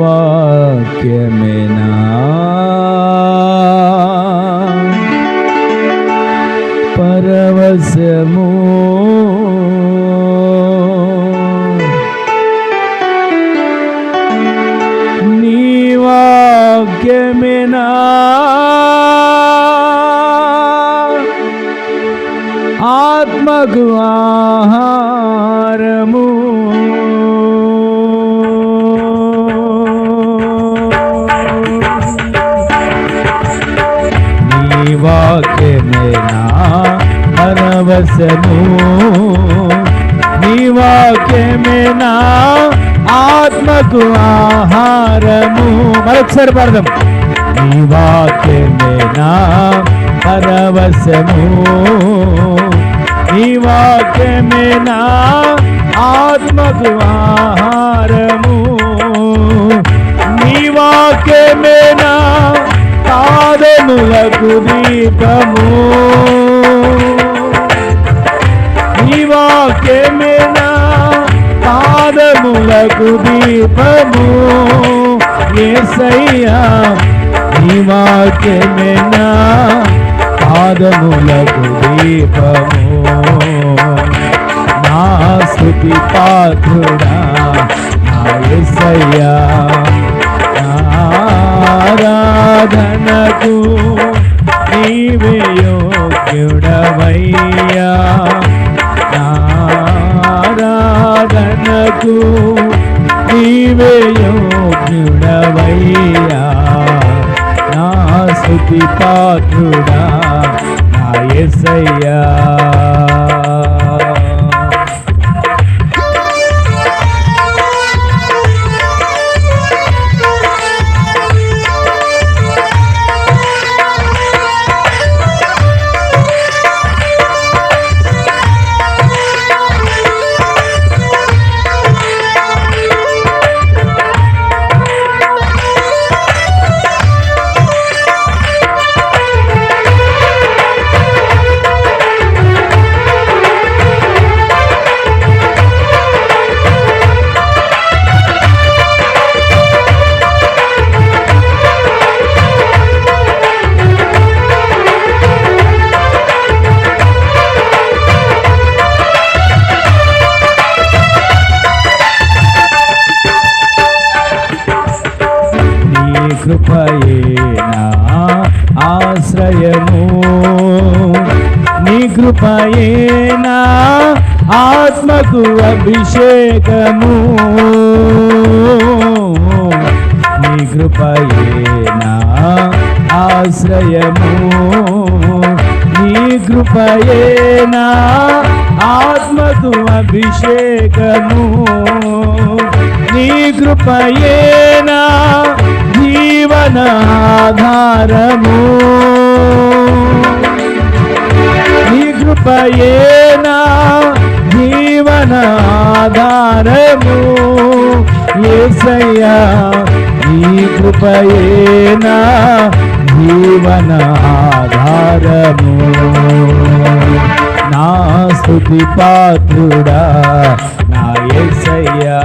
వాక్యమేనా ఆహారము. మరొకసారి పడదాం. నీ వాక్యమే నా పరవశము. నీ వాక్యమే నా ఆత్మకు ఆహారము నీ వాక్యమే నా పాదములకు దీపము. నీ వాక్యమే పాదములకు దీపము. ఏసయ్యా నీ వాక్యమేనా? పాదములకు దీపము. నా స్థుతి పాత్రుడా నా ఎసయ్యా ఆరాధనకు నీవే యోగ్యుడవయ్యా నాకు నీవే యోగ్యుడవయ్యా. నా స్థుతి పాత్రుడా నా ఎసయ్యా నీ కృపయేనా? ఆత్మకు అభిషేకము. నీ కృపయేనా? ఆశ్రయము. నీ కృపయేనా? ఆత్మకు అభిషేకము. నీ కృపయేనా? జీవనాధారము. కృపయేనా? జీవనాధారము ఏసయ్యా నీ కృపయేనా? జీవనాధారము నా స్థుతి పాత్రుడా నా ఏసయ్యా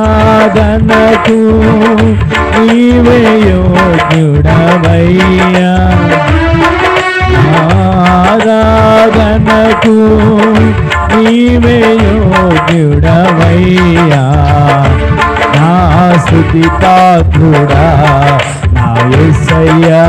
నారాధనకు నీవే యోగ్యుడవయ్యా. ఆరాధనకు నీవే యోగ్యుడవయ్యా. నా స్థుతి పాత్రుడా నా యేసయ్యా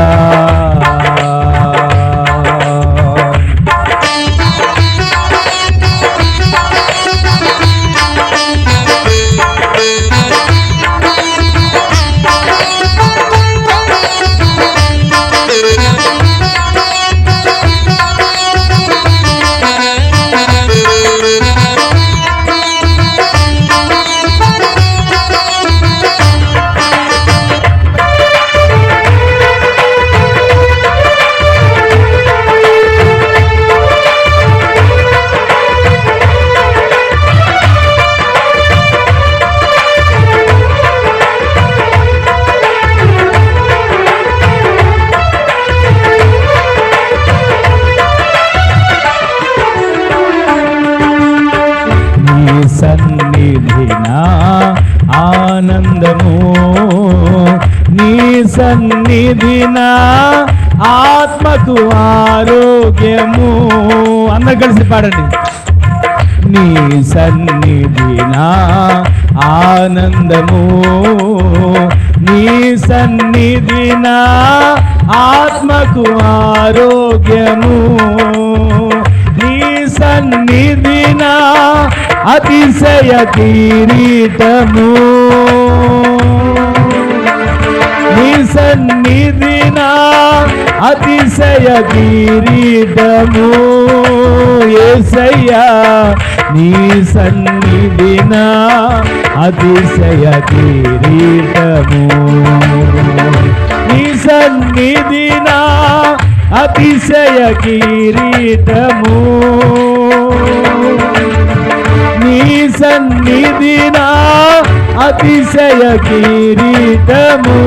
నీ ఆనందము నీ సన్నిధిన ఆత్మకు ఆరోగ్యము. అందరు కలిసి పాడండి. నీ సన్నిధిన ఆనందము నీ సన్నిధిన ఆత్మకు ఆరోగ్యము. సన్నిధిన అతిశయ కిరీటము. నీ సన్నిధిన అతిశయ కిరీటము. ఏసయ్యా నీ సన్నిధిన అతిశయ కిరీటము. నీ సన్నిధిన అతిశయ కిరీటము. నీ సన్నిధి నా అతిశయ కిరీటము.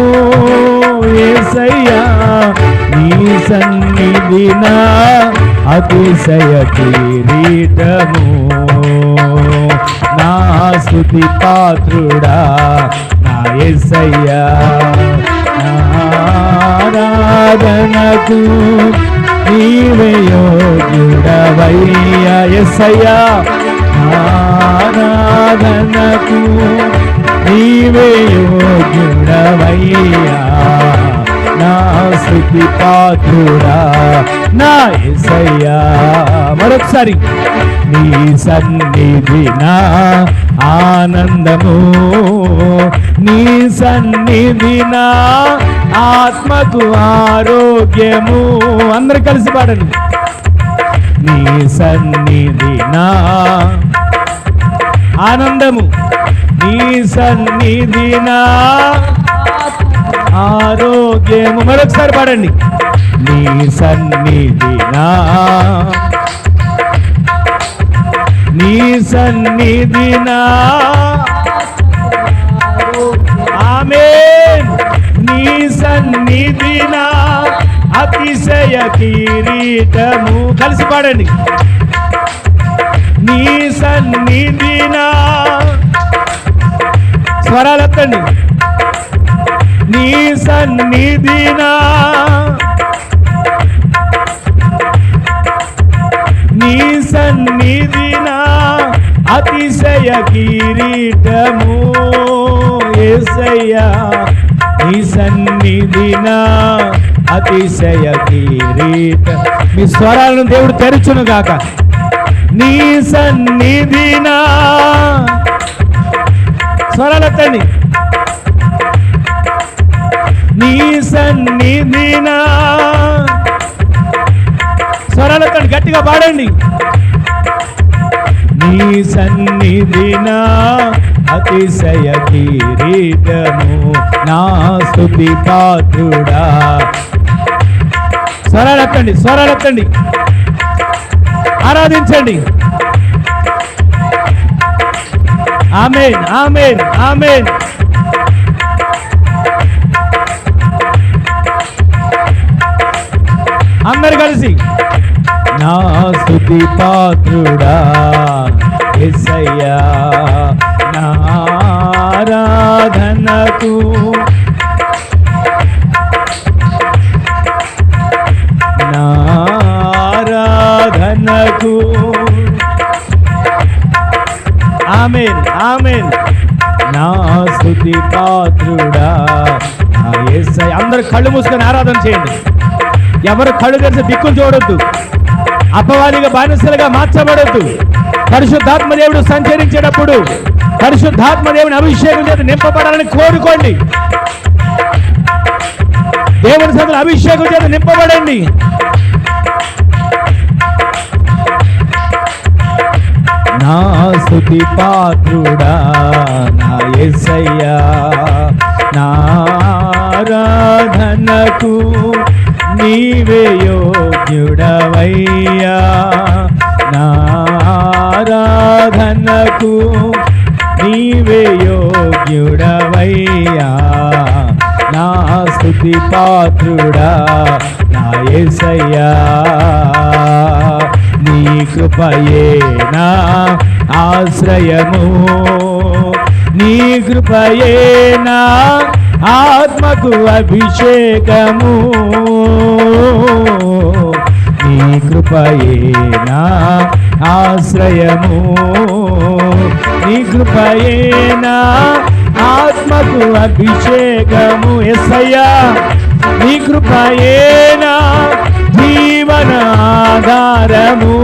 ఏసయ్యా నీ సన్నిధి నా అతిశయ కిరీటము. నా స్థుతి పాత్రుడా నా ఎసయ్యా నా ఆరాధనకు నీవే యోగ్యుడవయ్యా ఎస్సయ్యా. ఆరాధనకు నీవే యోగ్యుడవయ్యా. నా స్థుతి పాత్రుడా నా ఎసయ్యా మరొకసారి నీ సన్నిధి నా ఆనందము నీ సన్నిధిన ఆత్మకు ఆరోగ్యము. అందరు కలిసి పాడండి. నీ సన్నిధిన ఆనందము. నీ సన్నిధిన ఆరోగ్యము. మరొకసారి పాడండి. నీ సన్నిధిన నీ సన్నిధినా సన్నిధి నీ సన్నిధిన అతిశయ కిరీటము. కలిసి పాడండి. నీ సన్నిధిన స్వరాలు ఎత్తండి. నీ సన్నిధిన నీ సన్నిధిన అతిశయ కిరీటము. ఏసయ్యా నీ సన్నిధిన అతిశయ కిరీట. మీ స్వరాలను దేవుడు తెరుచును గాక నీ సన్నిధిన. నా స్వరాలు నీ సన్నిధిన. స్వరాలు గట్టిగా పాడండి. నీ సన్నిధిన. అతిశయ కిరీటము నా స్థుతి పాత్రుడా. స్వరాలెత్తండి స్వరాలెత్తండి ఆరాధించండి. Amen amen amen. అందరు కలిసి నా స్థుతి పాత్రుడా ఎస్సయ్యా నా ఆరాధనకు. ఆరాధనకు. Amen amen. నా స్థుతి పాత్రుడా అందరు కళ్ళు మూసుకొని ఆరాధన చేయండి. ఎవరు కళ్ళు తెరిచి దిక్కులు చూడొద్దు. అపవాదిగా బానిసలుగా మార్చబడద్దు. పరిశుద్ధాత్మ దేవుడు సంచరించేటప్పుడు పరిశుద్ధాత్మ దేవుని అభిషేకం చేత నింపబడాలని కోరుకోండి. దేవుని సందులో అభిషేకం చేత నింపబడండి. నా స్థుతి పాత్రుడా నా ఎసయ్యా నారాధనకు నీవే యోగ్యుడవయ్యా. నారాధనకు నీవే యోగ్యుడవయ్యా. నా స్థుతి పాత్రుడా నా యేసయ్యా నీ కృపయే నా ఆశ్రయము. నీ కృపయే నా ఆత్మకు అభిషేకము. నీ కృపయే నా ఆశ్రయము. నీ కృపయేనా ఆత్మకు అభిషేకము ఎస్సయ్యా. నీ కృపయేనా జీవనాధారము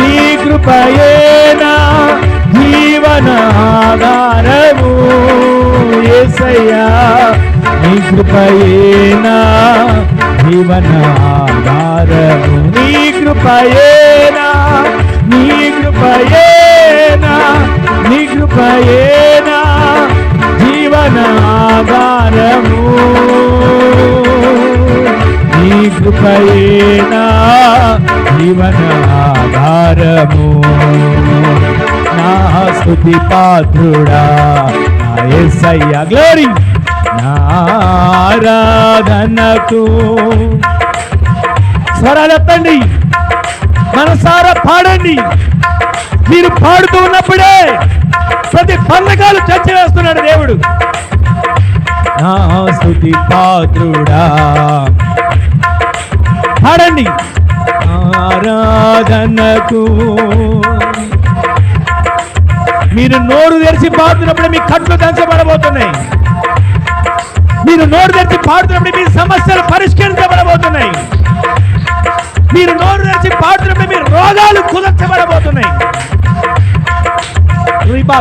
నీ కృపయేనా జీవనాధారము ఏసయ్యా నీ కృపయేనా జీవనాధారము నీ కృపయే కృపయేనా నీ కృపయేనా జీవన ఆధారము నీ కృపయేనా జీవన ఆధారము నా స్థుతి పాత్రుడా నా గ్లోరీ నారాధనకు స్వరాలు ఎత్తండి మనసారా పాడండి. మీరు పాడుతూ ఉన్నప్పుడే ప్రతి బంధకాలు చర్చ వేస్తున్నాడు దేవుడు. నా స్తుతి పాత్రుడా. పాడండి. ఆరాధనకు మీరు నోరు తెరిచి పాడుతున్నప్పుడు మీ కట్లు దంచబడబోతున్నాయి. మీరు నోరు తెరిచి పాడుతున్నప్పుడు మీ సమస్యలు పరిష్కరించబడబోతున్నాయి. మీరు నోరు తెరిచి పాత్రమే మీ రోగాలు కుదర్చబడబోతున్నాయి. రిబా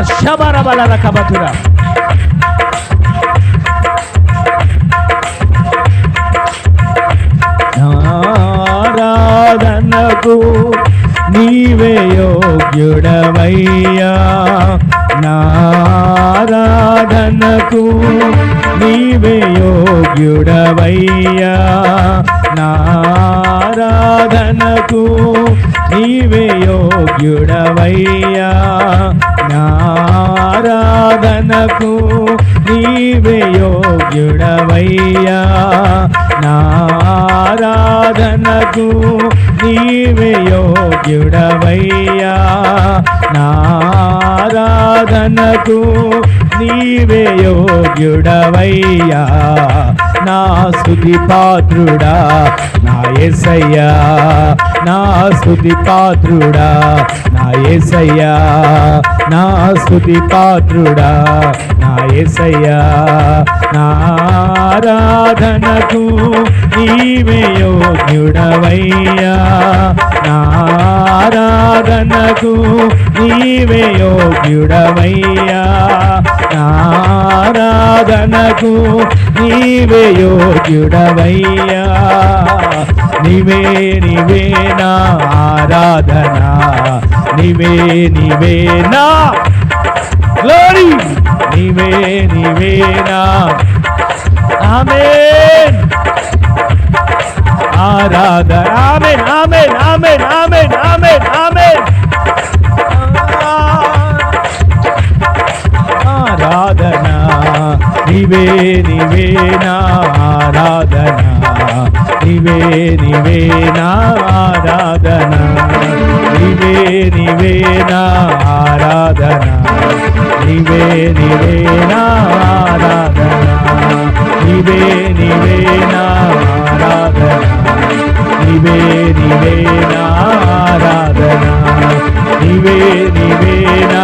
ఆరాధనకు నీవే యోగ్యుడవయ్యా నారాధనకు నీవే యోగ్యుడవయ్యా నారాధనకు నీవే యోగ్యుడవయ్యా. నారాధనకు నీవే యోగ్యుడవయ్యా. నారాధనకు నీవే యోగ్యుడవయ్యా. నారాధనకు నీవే యోగ్యుడవయ్యా. నా స్తుతి పాత్రుడా నా ఎసయ్యా నా స్తుతి పాత్రుడా నా యేసయ్యా నా స్థుతి పాత్రుడా నా యేసయ్యా నా ఆరాధనకు నీవే యోగ్యుడవయ్యా నా ఆరాధనకు నీవే యోగ్యుడవయ్యా నా ఆరాధనకు నీవే యోగ్యుడవయ్యా నీవే నీవే నా ఆరాధనా. నీవే నీవే నా. గ్లోరీ నీవే నీవే నా. ఆమేన్ ఆరాధన. Amen amen amen amen amen amen ఆరాధన. నీవే నీవే నా. ఆరాధన. నీవే నీవే నా. ఆరాధన. నీవే నీవే నా ఆరాధన? నీవే నీవే నా ఆరాధన? నీవే నీవే నా ఆరాధన? నీవే నీవే నా ఆరాధన? నీవే నీవే నా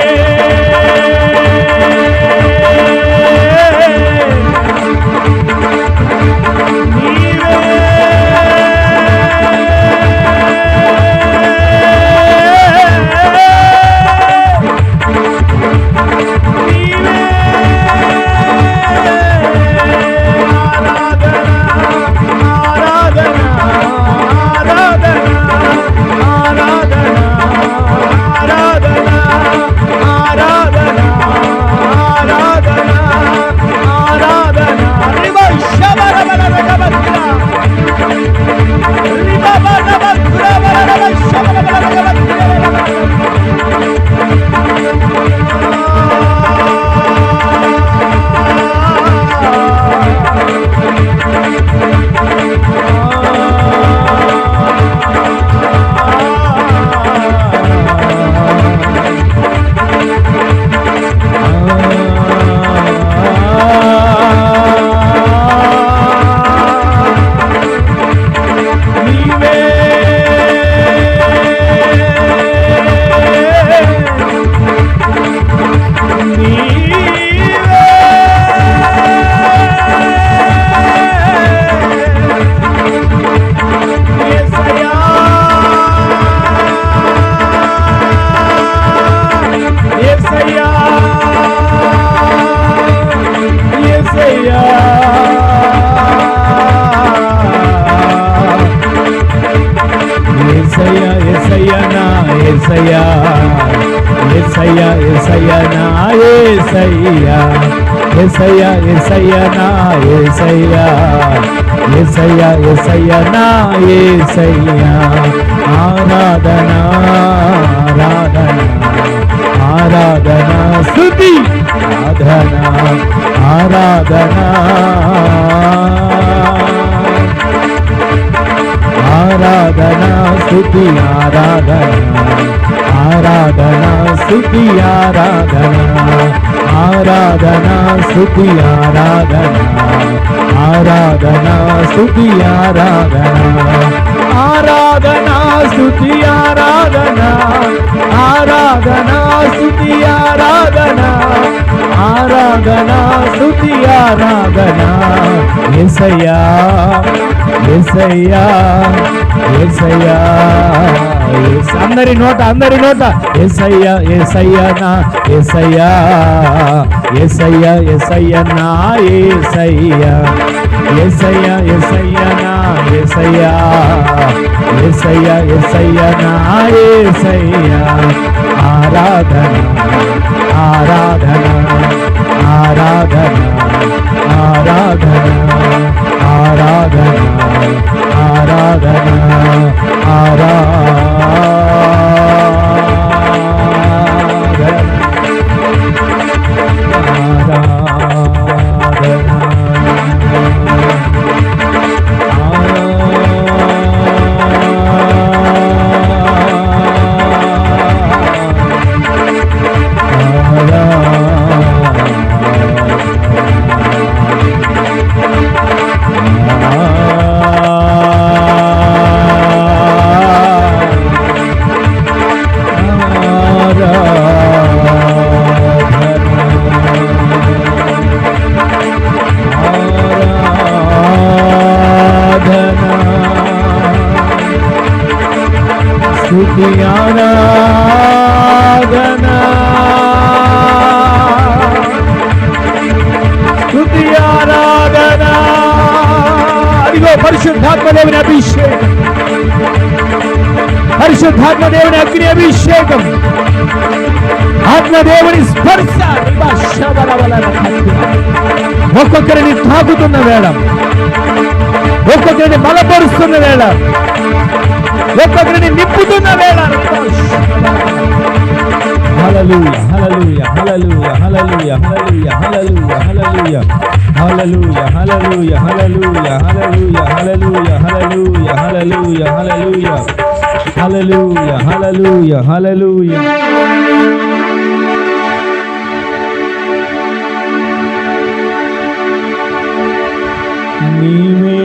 ఏసయ్యా ఏసయ్యా ఏసయ్యా నా ఏసయ్యా ఏసయ్యా ఏసయ్యా నా ఏసయ్యా ఆరాధన ఆరాధన ఆరాధన స్థుతి ఆరాధన ఆరాధన ఆరాధన స్థుతి ఆరాధన ఆరాధన స్థుతి ఆరాధన ఆరాధనా స్థుతి ఆరాధన. ఆరాధనా స్థుతి ఆరాధన. ఆరాధనా స్థుతి ఆరాధన. ఆరాధనా స్థుతి ఆరాధన. ఆరాధనా స్థుతి ఆరాధన. ఎసయ్యా ఎసయ్యా ఎసయ్యా అందరి నోట అందరి నోట. ఎస్ఐయా ఎస్ఐయా నా ఎస్ఐయా ఎస్ఐయా ఎస్ఐయా నా ఎస్ఐయా ఎస్ఐయా ఎస్ఐయా నా ఎస్ఐయా ఆరాధన ఆరాధన ఆరాధన ఆరాధన ఆరాధన. ஆராதனா ஆரா ఆత్మదేవుని అభిషేకం. పరిశుద్ధాత్మ దేవుని అగ్ని అభిషేకం. ఆత్మదేవుని స్పర్శ. ఒక్కొక్కరిని తాకుతున్న వేళ. ఒక్కొక్కరిని బలపరుస్తున్న వేళ. ఒక్కొక్కరిని నింపుతున్న వేళ. హలలు హలలు హలలు హలలు హలలు హలలు హలలు హల్లెలూయా హల్లెలూయా హల్లెలూయా హల్లెలూయా హల్లెలూయా హల్లెలూయా హల్లెలూయా హల్లెలూయా హల్లెలూయా హల్లెలూయా హల్లెలూయా నీవే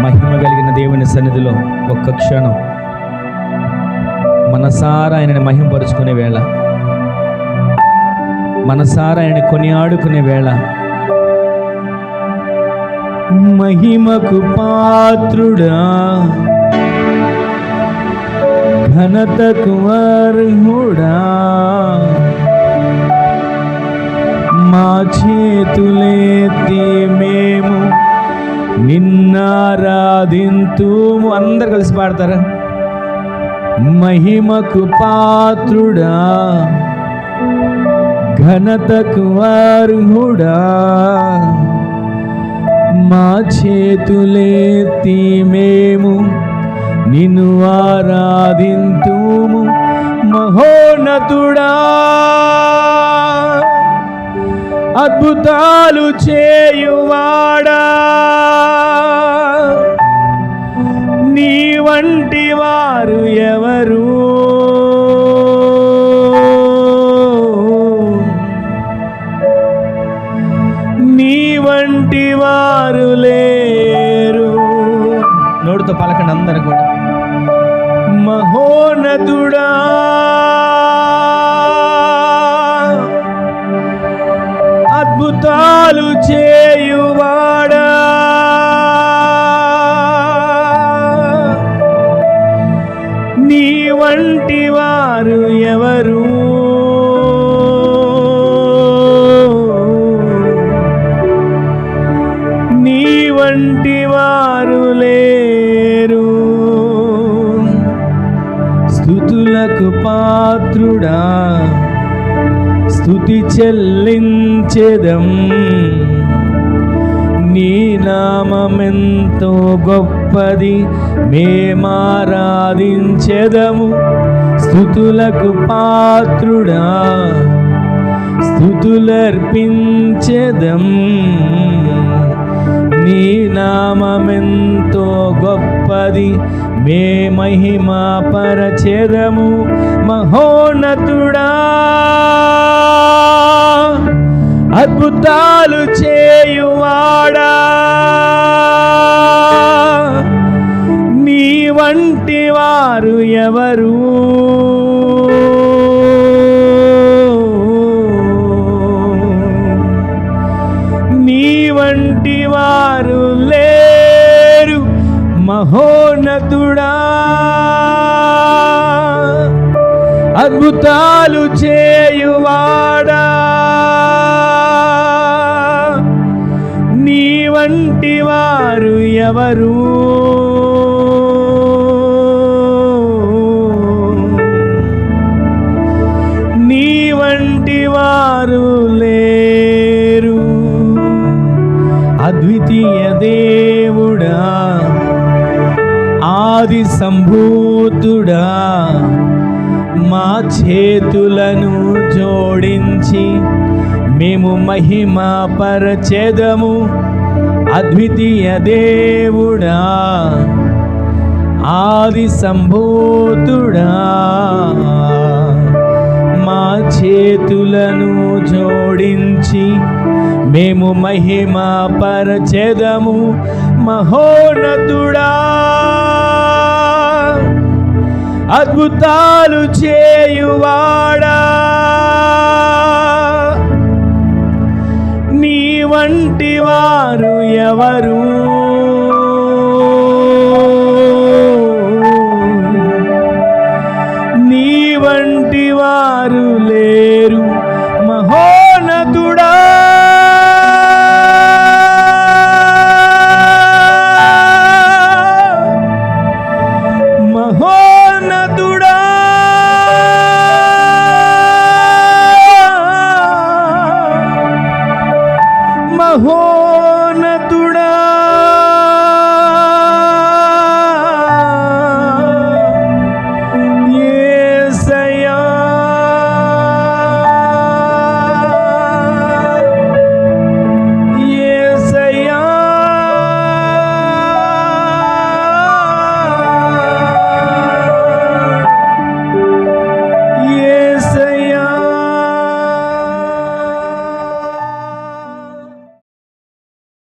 మహిమ కలిగిన దేవుని సన్నిధిలో ఒక్క క్షణం మనసారా ఆయనని మహింపరుచుకునే వేళ మనసారా ఆయన కొనియాడుకునే వేళ మహిమకు పాత్రుడా. ఘనతకు అర్హుడా. మా చేతులే మేము నిన్నారాధింతు అందరు కలిసి పాడతారా? మహిమకు పాత్రుడా ఘనతకు అర్హుడా మా చేతులేతి మేము నిన్ను ఆరాధింతుము మహోన్నతుడా. అద్భుతాలు చేయువాడా? నీ వంటి వారు ఎవరు? నీ వంటి వారు లేరు. నోటితో పలకండి అందరు కూడా. మహోన్నతుడా? అద్భుతాలు చేయువాడా. నీ వంటి వారు ఎవరు? నీ వంటి వారు లేరు. స్థుతులకు పాత్రుడా. స్థుతి చేదం నీ నామమెంతో గొప్పది మేమారాధించెదము స్థుతులకు పాత్రుడా. స్థుతులర్పించెదం. నీ నామమెంతో గొప్పది మే మహిమా పరచెదము. మహోన్నతుడా. అద్భుతాలు చేయువాడా? నీ వంటి వారు ఎవరు? నీ వంటి వారు లేరు మహోన్నతుడా? అద్భుతాలు సంభూతుడా మా చేతులను జోడించి మేము మహిమ పరచెదము అద్వితీయ దేవుడా ఆది సంభూతుడా. మా చేతులను జోడించి మేము మహిమ పరచెదము మహోన్నతుడా. అద్భుతాలు చేయువాడా. నీ వంటి వారు ఎవరు? నీ వంటి వారు లేరు. మహోనతుడా